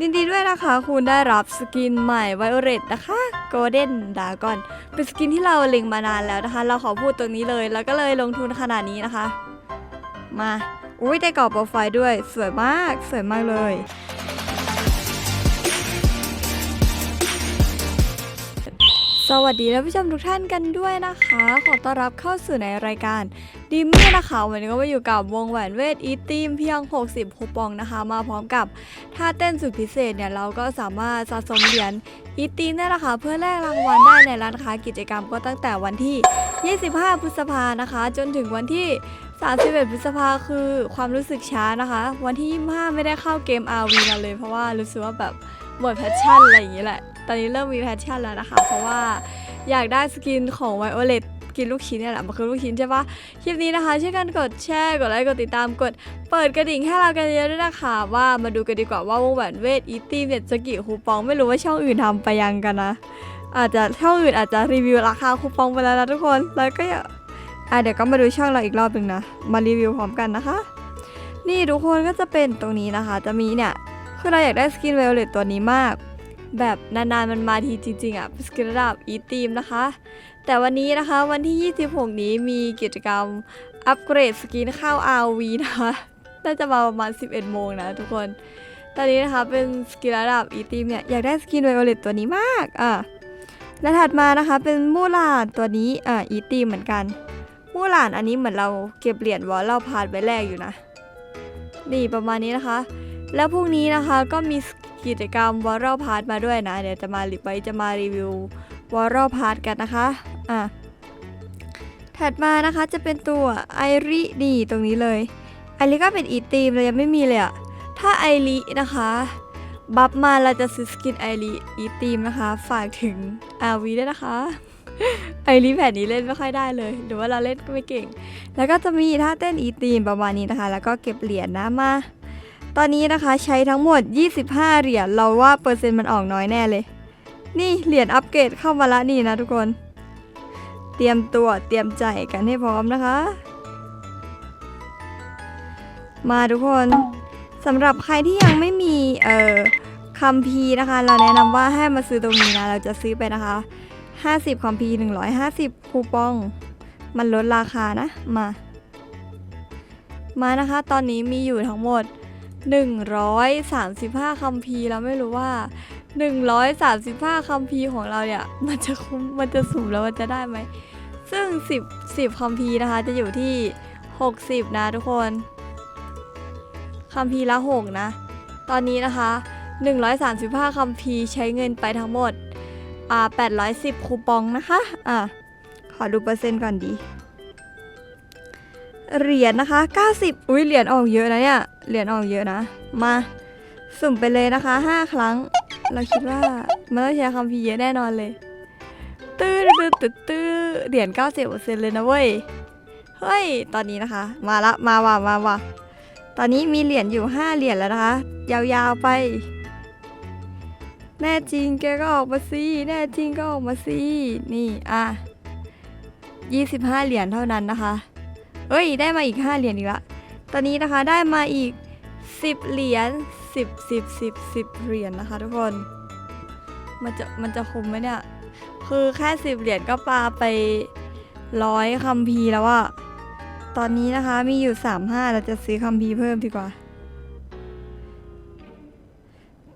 ยินดีด้วยนะคะ คุณได้รับสกินใหม่ไวโอเลตนะคะโกลเด้นดาก่อนเป็นสกินที่เราเล็งมานานแล้วนะคะ เราขอพูดตรงนี้เลย แล้วก็เลยลงทุนขนาดนี้นะคะ มา อุ้ยได้กรอบโปรไฟล์ด้วย สวยมาก สวยมากเลย วัสดีท่านผู้ชมทุกท่านกันด้วยนะคะ ขอต้อนรับเข้าสู่ในรายการดิมมี่นะคะ วันนี้ก็มาอยู่กับวงแหวนเวทอีทีมเพียง 60คูปองนะคะ มาพร้อมกับท่าเต้นสุดพิเศษเนี่ยเราก็สามารถสะสมเหรียญอีทีมได้นะคะเพื่อแลกรางวัลได้ในร้านค้ากิจกรรมก็ตั้งแต่วันที่ 25 พฤษภานะคะ จนถึงวันที่ 31 พฤษภาคือความรู้สึกช้านะคะ วันที่ 25 ไม่ได้เข้าเกม RV มาเลย เพราะว่ารู้สึกว่าแบบหมดแพชชั่นอะไรอย่างนี้แหละ ตอนนี้เริ่มมีแพชชั่นแล้วนะคะ เพราะว่าอยากได้สกินของไวโอเลตกินลูกชิ้นเนี่ยแหละมันคือลูกชิ้นใช่ปะคลิปนี้นะคะช่วยกันกดแชร์กดไลค์กดติดตามกด เปิดกระดิ่งให้เรากันเยอะด้วยนะคะ ว่ามาดูกันดีกว่าว่าวงแหวนเวทอีตี้เนี่ยจะกี่คูปองไม่รู้ว่าช่องอื่นทำไปยังกันนะ อาจจะช่องอื่นอาจจะรีวิวราคาคูปองไปแล้วนะทุกคนแล้วก็อย่าอะเดี๋ยวก็มาดูช่องเราอีกรอบหนึ่งนะมารีวิวพร้อมกันนะคะ นี่ทุกคนก็จะเป็นตรงนี้นะคะ จะมีเนี่ยคือเราอยากได้สกินไวโอเลตตัวนี้มาก แบบนานๆมันมาทีจริงๆอะสกินระดับอีทีมนะคะ แต่วันนี้นะคะวันที่ 26 นี้มีกิจกรรมอัปเกรดสกินเข้า RV นะคะน่าจะมาประมาณ 11 โมงนะทุกคน ตอนนี้นะคะเป็นสกินระดับอีทีมเนี่ยอยากได้สกินไวโอเลตตัวนี้มากอะและถัดมานะคะเป็นมูลาดตัวนี้อะอีทีมเหมือนกันมู่หลานอันนี้เหมือนเราเก็บเหรียญวอลเราพาดไว้แรกอยู่นะ นี่ประมาณนี้นะคะ แล้วพรุ่งนี้นะคะก็มี กิจกรรมวอลพาดมาด้วยนะ เดี๋ยวจะมาไว้จะมารีวิววอลพาดกันนะคะอะถัดมานะคะจะเป็นตัวไอรินี่ตรงนี้เลยไอริก็เป็นอีทีมเรายังไม่มีเลยอะถ้าไอรินะคะบัฟมาเราจะซื้อสกินไอริอีทีมนะคะ ฝากถึงอาวีด้วยนะคะไอรีแผ่นนี้เล่นไม่ค่อยได้เลย หรือว่าเราเล่นก็ไม่เก่ง แล้วก็จะมีท่าเต้นอีตีมประมาณนี้นะคะ แล้วก็เก็บเหรียญนะมา ตอนนี้นะคะใช้ทั้งหมด 25 เหรียญเราว่าเปอร์เซ็นต์มันออกน้อยแน่เลย นี่เหรียญอัปเกรดเข้ามาละนี่นะทุกคน เตรียมตัวเตรียมใจกันให้พร้อมนะคะ มาทุกคนสำหรับใครที่ยังไม่มีเอ่อคัมภีร์นะคะ เราแนะนำว่าให้มาซื้อตรงนี้นะเราจะซื้อไปนะคะ 50คอมพี150 คูปอง มันลดราคานะมา มานะคะ ตอนนี้มีอยู่ทั้งหมด 135คัมพีร์แล้วไม่รู้ว่า 135คัมพีร์ของเราเนี่ย มันจะคุ้มมันจะสุ่มแล้วมันจะได้ไหม ซึ่ง 10 10คัมพีร์นะคะ จะอยู่ที่ 60 นะทุกคนคัมพีร์ละ 6 นะ ตอนนี้นะคะ 135คัมพีร์ใช้เงินไปทั้งหมดอ่า810 คูปองนะคะ อ่าขอดูเปอร์เซ็นต์ก่อนดี เหรียญนะคะ 90 อุ้ยเหรียญออกเยอะนะเนี่ย เหรียญออกเยอะนะ มา สุ่มไปเลยนะคะ 5 ครั้ง เราคิดว่ามันต้องใช้คำพีเยอะแน่นอนเลย ตื้อตื้อตื้อตื้อเหรียญ90%เลยนะเว้ย เฮ้ย ตอนนี้นะคะ มาละ มาว่ะ มาว่ะ ตอนนี้มีเหรียญอยู่ 5 เหรียญแล้วนะคะ ยาวๆไป แน่จริงแกก็ออกมาสิ แน่จริงก็ออกมาสิ นี่ อะ25 เหรียญเท่านั้นนะคะ เอ้ย ได้มาอีก 5 เหรียญอีกละ ตอนนี้นะคะได้มาอีก 10 เหรียญ10 10 10 10 เหรียญนะคะทุกคน มันจะมันจะคุ้มไหมเนี่ย คือแค่ 10 เหรียญก็ปาไปร้อยคัมพีร์แล้วอะตอนนี้นะคะมีอยู่ 35 เราจะซื้อคัมพีร์เพิ่มดีกว่า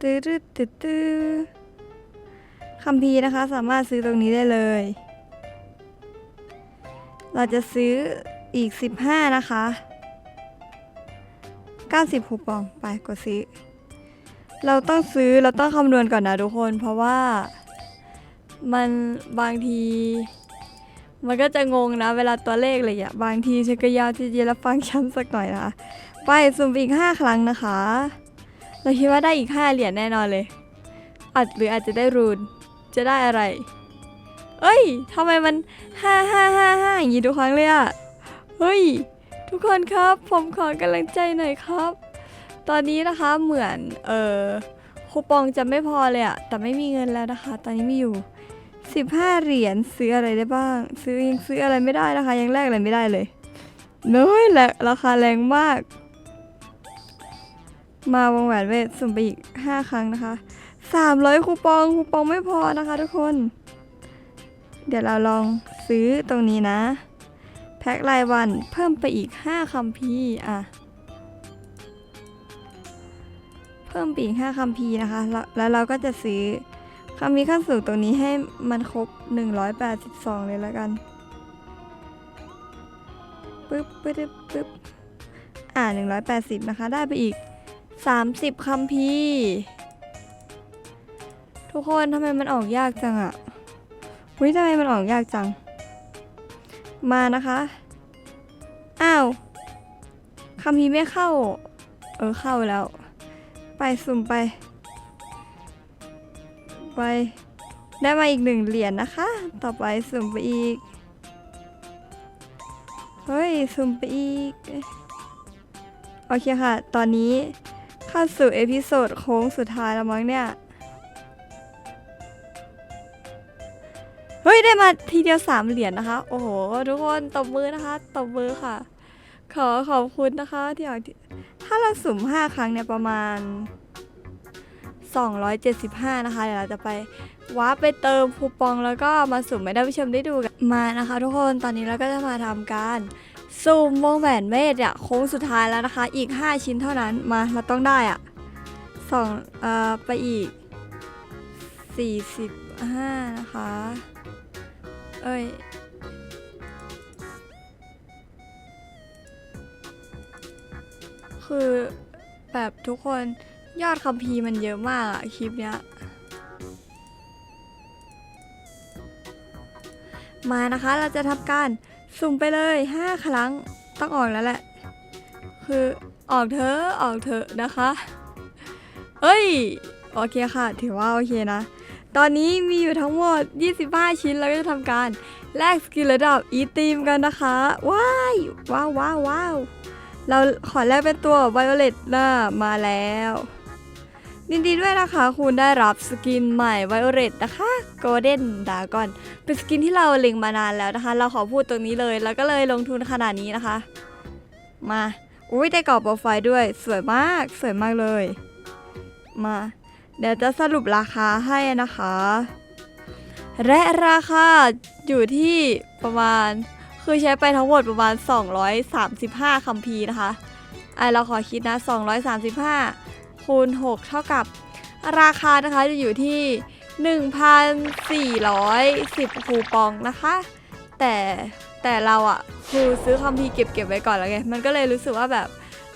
ตื้อตื้อตื้อตื้อคัมภีร์นะคะสามารถซื้อตรงนี้ได้เลย เราจะซื้อ อีก 15 นะคะ 90คูปองไปกดซื้อ เราต้องซื้อเราต้องคำนวณก่อนนะทุกคน เพราะว่ามันบางที มันก็จะงงนะ เวลาตัวเลขอะไรอย่างเงี้ยบางทีฉันก็ยาวที่จะรับฟังฉันสักหน่อยนะคะไปสุ่มอีก 5 ครั้งนะคะ เราคิดว่าได้อีก 5 เหรียญแน่นอนเลยอาจหรืออาจจะได้รูนจะได้อะไร เอ้ยทำไมมัน5 5 5 5อย่างนี้ทุกครั้งเลยอะ เฮ้ย ทุกคนครับ ผมขอกำลังใจหน่อยครับ ตอนนี้นะคะเหมือนเออคูปองจะไม่พอเลยอะแต่ไม่มีเงินแล้วนะคะ ตอนนี้มีอยู่ 15 เหรียญซื้ออะไรได้บ้าง ซื้อยังซื้ออะไรไม่ได้นะคะ ยังแลกอะไรไม่ได้เลยเน้ยแหละราคาแรงมาก มาวงแหวนเวทสุ่มไปอีก 5 ครั้งนะคะ 300 คูปองคูปองไม่พอนะคะ ทุกคน เดี๋ยวเราลองซื้อตรงนี้นะ พ็ครายวันเพิ่มไปอีก 5คัมพีร์อะ เพิ่มไปอีก 5คัมพีร์นะคะแล้วแล้วเราก็จะซื้อคัมพีร์ขั้นสูงตรงนี้ให้มันครบ 182 เลยแล้วกันปึ๊บปึ๊บปึ๊บปึ๊บอ่า 180 นะคะ ได้ไปอีก 30คัมพีร์ทุกคนทำไมมันออกยากจังอะวิทำไมมันออกยากจัง มานะคะ อ้าวคัมพีไม่เข้า เออเข้าแล้ว ไปสุ่มไป ไป ได้มาอีกหนึ่งเหรียญนะคะ ต่อไปสุ่มไปอีก เฮ้ย สุ่มไปอีก โอเคค่ะ ตอนนี้เข้าสู่เอพิโซดโค้งสุดท้ายแล้วมั้งเนี่ย เฮ้ยได้มาทีเดียวสามเหรียญนะคะ โอ้โหทุกคนตบมือนะคะตบมือค่ะ ขอขอบคุณนะคะที่เอาที่ถ้าเราสุ่ม5ครั้งเนี่ยประมาณ 275 นะคะ เดี๋ยวเราจะไปวาร์ปไปเติมคูปองแล้วก็มาสุ่มให้ท่านผู้ชมได้ดูกันมานะคะ ทุกคนตอนนี้เราก็จะมาทำการสุ่มวงแหวนเมธเนี่ยโค้งสุดท้ายแล้วนะคะ อีก 5 ชิ้นเท่านั้นมาเราต้องได้อะสองเอ่อไปอีก 45 นะคะ เอ้ยคือแบบทุกคนยอดคัมภีร์มันเยอะมากอะคลิปเนี้ย มานะคะเราจะทำการสุ่มไปเลย 5 ครั้งต้องออกแล้วแหละ คือออกเถอะออกเถอะนะคะ เอ้ย โอเคค่ะ ถือว่าโอเคนะ ตอนนี้มีอยู่ทั้งหมด 25 ชิ้นเราก็จะทำการแลกสกิลระดับอีทีมกันนะคะ ว้ายว้าวว้าวว้าวเราขอแลกเป็นตัวไวโอเลตนะมาแล้วยินดีด้วยนะคะ คุณได้รับสกินใหม่ไวโอเลตนะคะโกลเด้นดาก่อนเป็นสกินที่เราเล็งมานานแล้วนะคะ เราขอพูดตรงนี้เลย แล้วก็เลยลงทุนขนาดนี้นะคะ มาอุ้ยได้กรอบโปรไฟล์ด้วย สวยมาก สวยมากเลย มา เดี๋ยวจะสรุปราคาให้นะคะ และราคาอยู่ที่ประมาณ คือใช้ไปทั้งหมดประมาณ 235คัมภีร์นะคะไอเราขอคิดนะ 235 คูณ 6 เท่ากับ ราคานะคะจะอยู่ที่ 1,410 คูปองนะคะ แต่แต่เราอะคือซื้อคัมภีร์เก็บเก็บไว้ก่อนแล้วไง มันก็เลยรู้สึกว่าแบบ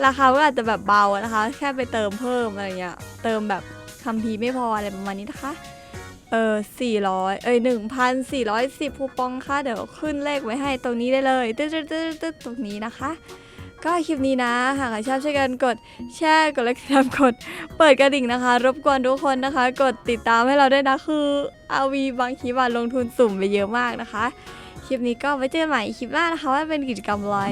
ราคาก็อาจจะแบบเบานะคะ แค่ไปเติมเพิ่มอะไรเงี้ย เติมแบบ คัมภีไม่พออะไรประมาณนี้นะคะ เออ400 เอ้ย1,410คูปองค่ะ เดี๋ยวขึ้นเลขไว้ให้ตรงนี้ได้เลยตึ๊ดตึ๊ดตึ๊ดตึ๊ดตรงนี้นะคะ ก็คลิปนี้นะ หากใครชอบช่วยกันกดแชร์ กดไลค์กดติดตามกด เปิดกระดิ่งนะคะ รบกวนทุกคนนะคะ กดติดตามให้เราด้วยนะ คืออาวีบางคลิปอะลงทุนสุ่มไปเยอะมากนะคะ คลิปนี้ก็ไว้เจอกันใหม่คลิปหน้านะคะว่าเป็นกิจกรรมอะไร